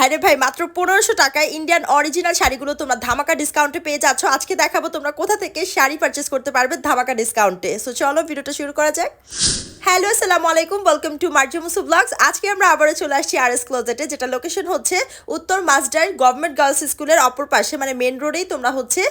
ভাইরে ভাই, মাত্র পনেরোশো টাকায় ইন্ডিয়ান অরিজিনাল শাড়িগুলো তোমরা ধামাকা ডিসকাউন্টে পেয়ে যাচ্ছ। আজকে দেখাবো তোমরা কোথা থেকে শাড়ি পারচেস করতে পারবে ধামাকা ডিসকাউন্টে সো চলো ভিডিওটা শুরু করা যাক। হ্যালো, আসসালামু আলাইকুম ওয়েলকাম টু মার্জমুসু ব্লগস আজকে আমরা আবারও চলে আসছি আর এস ক্লোজেটে যেটা লোকেশন হচ্ছে উত্তর মাসডার গভর্নমেন্ট গার্লস স্কুলের অপর পাশে মানে মেন রোডেই তোমরা হচ্ছে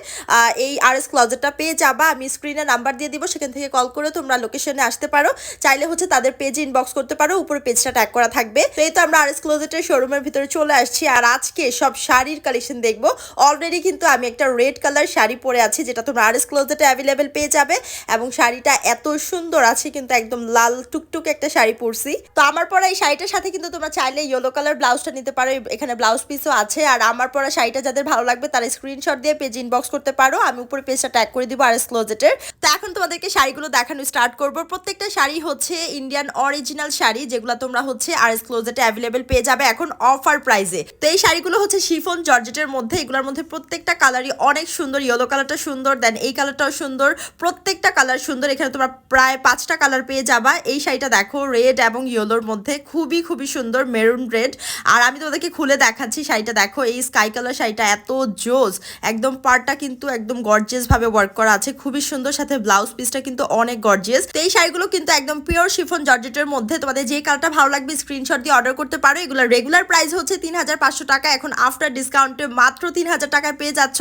এই আর এস ক্লোজেটটা পেয়ে যাবা। আমি স্ক্রিনে নাম্বার দিয়ে দিব, সেখান থেকে কল করে তোমরা লোকেশনে আসতে পারো। চাইলে হচ্ছে তাদের পেজে ইনবক্স করতে পারো, উপরে পেজটা ট্যাগ করা থাকবে। তো এই তো আমরা আর এস ক্লোজেটের শোরুমের ভিতরে চলে আসছি, আর আজকে সব শাড়ির কালেকশন দেখব। অলরেডি কিন্তু আমি একটা রেড কালার শাড়ি পরে আছি, যেটা তোমরা আর এস ক্লোজেটে অ্যাভেলেবেল পেয়ে যাবে, এবং শাড়িটা এত সুন্দর আছে, কিন্তু একদম লাল টুকটুক একটা শাড়ি পরছি। তো আমার পরা এই শাড়িটার সাথে কিন্তু তোমরা চাইলে ইয়েলো কালার ব্লাউজটা নিতে পারো। এখানে ব্লাউজ পিসও আছে। আর আমার পরা শাড়িটা যাদের ভালো লাগবে তারা স্ক্রিনশট দিয়ে পেজ ইনবক্স করতে পারো। আমি উপরে পেজটা ট্যাগ করে দিব আর এস ক্লোজেটের তো এখন তোমাদেরকে শাড়িগুলো দেখানো স্টার্ট করব। প্রত্যেকটা শাড়ি হচ্ছে ইন্ডিয়ান অরিজিনাল শাড়ি, যেগুলো তোমরা হচ্ছে আর এস ক্লোজেটে অ্যাভেলেবেল পেয়ে যাবে এখন অফার প্রাইসে তো এই শাড়িগুলো হচ্ছে শিফন জর্জেটের মধ্যে। এগুলোর মধ্যে প্রত্যেকটা কালারই অনেক সুন্দর। ইয়েলো কালারটা সুন্দর দেন এই কালারটাও সুন্দর। প্রত্যেকটা কালার সুন্দর। এখানে তোমরা প্রায় পাঁচটা কালার পেয়ে যাবা। এই শাড়িটা দেখো রেড এবং ইয়েলোর মধ্যে। খুবই খুবই সুন্দর মেরুন রেড আর আমি তোমাদেরকে খুলে দেখাচ্ছি শাড়িটা দেখো, এই স্কাই কালার শাড়িটা এত জোস। একদম পার্টটা কিন্তু একদম গর্জিয়াস ভাবে ওয়ার্ক করা আছে। খুবই সুন্দর, সাথে ব্লাউজ পিসটা কিন্তু অনেক গর্জিয়াস তো এই শাড়িগুলো কিন্তু একদম পিওর শিফন জর্জেটের মধ্যে তোমাদের যে কালারটা ভালো লাগবে স্ক্রিনশট দিয়ে অর্ডার করতে পারো। এগুলো রেগুলার প্রাইস হচ্ছে তিন হাজার পাঁচশো টাকা। এখন আফটার ডিসকাউন্টে মাত্র তিন হাজার টাকায় পেয়ে যাচ্ছ।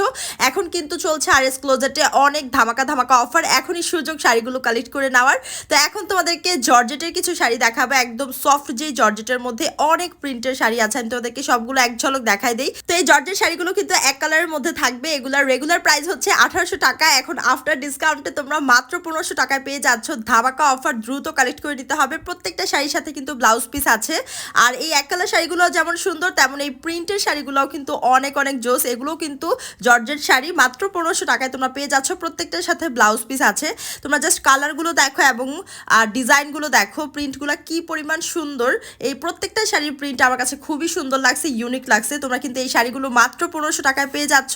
এখন কিন্তু চলছে আর এস ক্লোজেটে অনেক ধামাকা ধামাকা অফার এখনই সুযোগ শাড়িগুলো কালেক্ট করে নেওয়ার। তো এখন তোমাদেরকে জর্জেটের কিছু শাড়ি দেখাবো। একদম সফট যে জর্জেটের মধ্যে অনেক প্রিন্টের শাড়ি আছে, আমি তোমাদেরকে সবগুলো এক ঝলক দেখাই দিই। তো এই জর্জের শাড়িগুলো কিন্তু এক কালারের মধ্যে থাকবে, এগুলার রেগুলার প্রাইস হচ্ছে আঠারোশো টাকা। এখন আফটার ডিসকাউন্টে তোমরা মাত্র পনেরোশো টাকায় পেয়ে যাচ্ছ। ধামাকা অফার দ্রুত কালেক্ট করে নিতে হবে। প্রত্যেকটা শাড়ির সাথে কিন্তু ব্লাউজ পিস আছে। আর এই এক কালার শাড়িগুলো যেমন সুন্দর, তেমন এই প্রিন্টের শাড়িগুলোও কিন্তু অনেক অনেক জোস। এগুলো কিন্তু জর্জের শাড়ি। মাত্র পনেরোশো টাকায় তোমরা পেয়ে যাচ্ছ। প্রত্যেকটার সাথে ব্লাউজ পিস আছে। তোমরা জাস্ট কালারগুলো দেখো এবং ডিজাইনগুলো দেখো প্রিন্টগুলো কি পরিমাণ সুন্দর। এই প্রত্যেকটা শাড়ির প্রিন্ট আমার কাছে খুবই সুন্দর লাগছে ইউনিক লাগছে। তোমরা কিন্তু এই শাড়িগুলো মাত্র পনেরোশো টাকায় পেয়ে যাচ্ছ।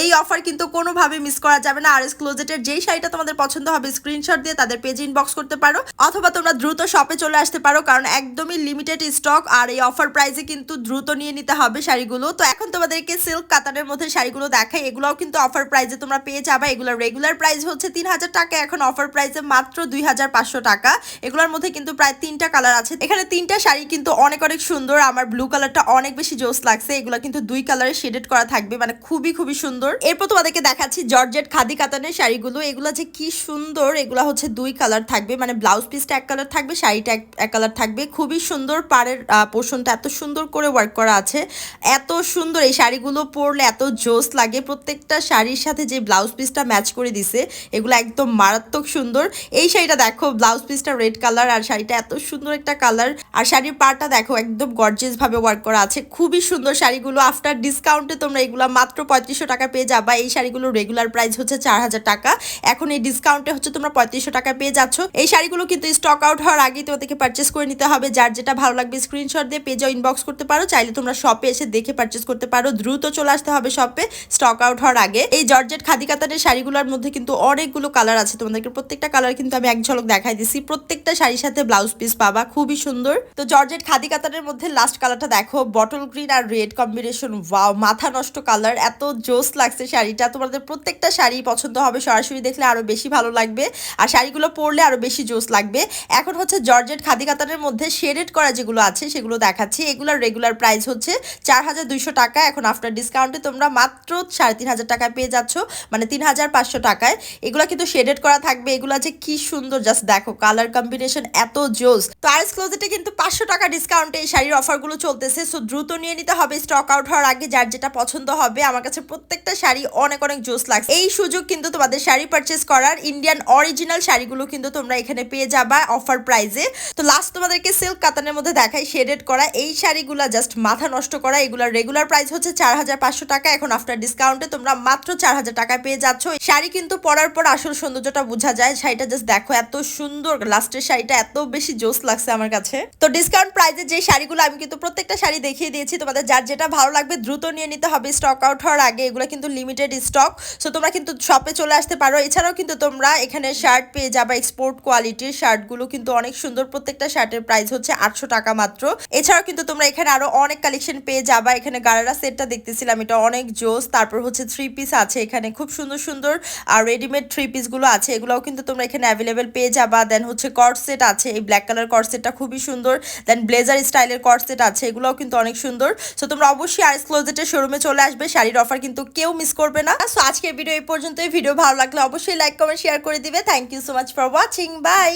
এই অফার কিন্তু কোনোভাবে মিস করা যাবে না। আর এস ক্লোজেটের যেই শাড়িটা তোমাদের পছন্দ হবে স্ক্রিনশট দিয়ে তাদের পেজে ইনবক্স করতে পারো। অথবা তোমরা দ্রুত শপে চলে আসতে পারো, কারণ একদমই লিমিটেড স্টক আর এই অফার প্রাইসে কিন্তু দ্রুত নিয়ে নিতে হবে শাড়িগুলো। তো এখন তোমাদেরকে সিল্ক কাতানের মধ্যে শাড়িগুলো দেখাই। এগুলোও কিন্তু অফার প্রাইসে তোমরা পেয়ে যাবে। এগুলোর রেগুলার প্রাইস হচ্ছে তিন হাজার টাকা। এখন অফার প্রাইসে মাত্র দুই হাজার পাঁচশো টাকা। এগুলোর মধ্যে কিন্তু প্রায় তিনটা কালার আছে। এখানে তিনটা শাড়ি কিন্তু অনেক অনেক সুন্দর। আমার ব্লু কালারটা অনেক বেশি জোস লাগছে। এগুলো কিন্তু দুই কালারে শেডেড করা থাকবে। মানে খুবই খুবই সুন্দর। এরপর তোমাদেরকে দেখাচ্ছি জর্জেট খাদি কাতানের শাড়িগুলো। এগুলো যে কি সুন্দর, এগুলো হচ্ছে দুই কালার থাকবে। মানে ব্লাউজ পিসটা এক কালার থাকবে, শাড়িটা এক- কালার থাকবে। খুবই সুন্দর পাড়ের পোর্শনটা এত সুন্দর করে ওয়ার্ক করা আছে। এত সুন্দর এই শাড়িগুলো পরলে এত জোস লাগে। প্রত্যেকটা শাড়ির সাথে যে ব্লাউজ পিসটা ম্যাচ করে দিছে, এগুলো একদম মারাত্মক সুন্দর। এই শাড়িটা দেখো ব্লাউজ পিসটা রেড কালার আর শাড়িটা এত সুন্দর একটা কালার আর শাড়ির পাটা দেখো, একদম গর্জিয়াস ভাবে ওয়ার্ক করা আছে। খুবই সুন্দর শাড়িগুলো। আফটার ডিসকাউন্টে তোমরা এগুলো মাত্র পঁয়ত্রিশশো টাকা পেয়ে যাবা। এই শাড়িগুলো রেগুলার প্রাইস হচ্ছে চার হাজার টাকা। এখন এই ডিসকাউন্টে হচ্ছে তোমরা পঁয়ত্রিশশো টাকা পেয়ে যাচ্ছ। এই শাড়িগুলো কিন্তু স্টক আউট হওয়ার আগেই তোমাদেরকে পারচেস করে নিতে হবে। যার যেটা ভালো লাগবে স্ক্রিনশট দিয়ে পেজে ইনবক্স করতে পারো। চাইলে তোমরা শপে এসে দেখে পারচেস করতে পারো। দ্রুত চলে আসতে হবে শপে স্টক আউট হওয়ার আগে। এই জর্জেট খাদি কাতানের শাড়িগুলোর মধ্যে কিন্তু অনেকগুলো কালার আছে। তোমাদেরকে প্রত্যেকটা কালার কিন্তু আমি এক ঝলক দেখাই দিছি। প্রত্যেকটা শাড়ির সাথে ব্লাউজ পিস পাবা, খুবই সুন্দর। তো জর্জেট খাদি কাতানের মধ্যে লাস্ট কালারটা দেখো বটল গ্রিন আর রেড কম্বিনেশন ওয়াও মাথা নষ্ট কালার এত জোস লাগছে শাড়িটা। তোমাদের প্রত্যেকটা শাড়ি পছন্দ হবে, সরাসরি দেখলে আরও বেশি ভালো লাগবে। আর শাড়িগুলো পরলে আরও বেশি জোস লাগবে। এখন হচ্ছে জর্জেট খাদি কাতানের মধ্যে শেডেড করা যেগুলো আছে, সেগুলো দেখাচ্ছি। এগুলোর রেগুলার প্রাইস হচ্ছে চার হাজার দুইশো টাকা। এখন আফটার ডিসকাউন্টে তোমরা মাত্র সাড়ে তিন হাজার টাকায় পেয়ে যাচ্ছ মানে তিন হাজার পাঁচশো টাকায়। এগুলো কিন্তু শেডেড করা থাকবে। এগুলো যে কি সুন্দর জাস্ট দেখো কালার কম্বিনেশন এত জোস। তো আরএস ক্লোজেটে কিন্তু পাঁচশো টাকা ডিসকাউন্টে এই শাড়ির অফারগুলো চলতেছে। সো দ্রুত নিয়ে নিতে হবে স্টক আউট হওয়ার আগে যার যেটা পছন্দ হবে। আমার কাছে প্রত্যেকটা শাড়ি অনেক অনেক জোস লাগছে। এই সুযোগ কিন্তু তোমাদের শাড়ি পারচেস করার ইন্ডিয়ান অরিজিনাল শাড়িগুলো কিন্তু তোমরা এখানে পেয়ে যাবা অফার প্রাইজে তো লাস্ট তোমাদেরকে সিল্ক কাতানের মধ্যে দেখাই শেডেড করা। এই শাড়িগুলা জাস্ট মাথা নষ্ট করা। এগুলার রেগুলার প্রাইস হচ্ছে চার হাজার পাঁচশো টাকা। এখন আফটার ডিসকাউন্টে তোমরা মাত্র চার হাজার টাকা পেয়ে যাচ্ছ। শাড়ি কিন্তু পরার পর আসল সৌন্দর্যটা বোঝা যায়। শাড়িটা জাস্ট দেখো, এত সুন্দর। লাস্টের শাড়িটা এত বেশি জোস লাগছে আমার কাছে। তো ডিসকাউন্ট প্রাইজে যে শাড়িগুলো, আমি কিন্তু প্রত্যেকটা শাড়ি দেখিয়ে দিয়েছি তোমাদের। যার যেটা ভালো লাগবে দ্রুত নিয়ে নিতে হবে। স্টক আউট হওয়ার আগে এগুলো কিন্তু লিমিটেড স্টক সো তোমরা কিন্তু শপে চলে আসতে পারো। এছাড়াও কিন্তু তোমরা এখানে শার্ট পেয়ে যাবে। এক্সপোর্ট কোয়ালিটির শার্টগুলো কিন্তু অনেক সুন্দর। প্রত্যেকটা শার্টের প্রাইস হচ্ছে আটশো টাকা মাত্র। এছাড়াও কিন্তু তোমরা এখানে আরও অনেক কালেকশন পেয়ে যাবা। এখানে গারারা সেটটা দেখতেছিলাম। এটা অনেক জোস। তারপর হচ্ছে থ্রি পিস আছে এখানে। খুব সুন্দর সুন্দর, আর রেডিমেড থ্রি পিসগুলো আছে। এগুলোও কিন্তু তোমরা এখানে অ্যাভেলেবেল পেয়ে যাবা। দেন হচ্ছে কট সেট আছে, এই ব্ল্যাক কালার কট সেটটা খুবই সুন্দর। দেন ব্লেজার স্টাইলের কট সেট আছে, এগুলোও কিন্তু অনেক সুন্দর। সো তোমরা অবশ্যই আইস ক্লোজেটের শোরুমে চলে আসবে, শাড়ির অফার কিন্তু কেউ মিস করবে না। সো আজকের ভিডিও এই পর্যন্তই। ভিডিও ভালো লাগলে অবশ্যই লাইক কমেন্ট শেয়ার করে দিবে। Thank you so much for watching bye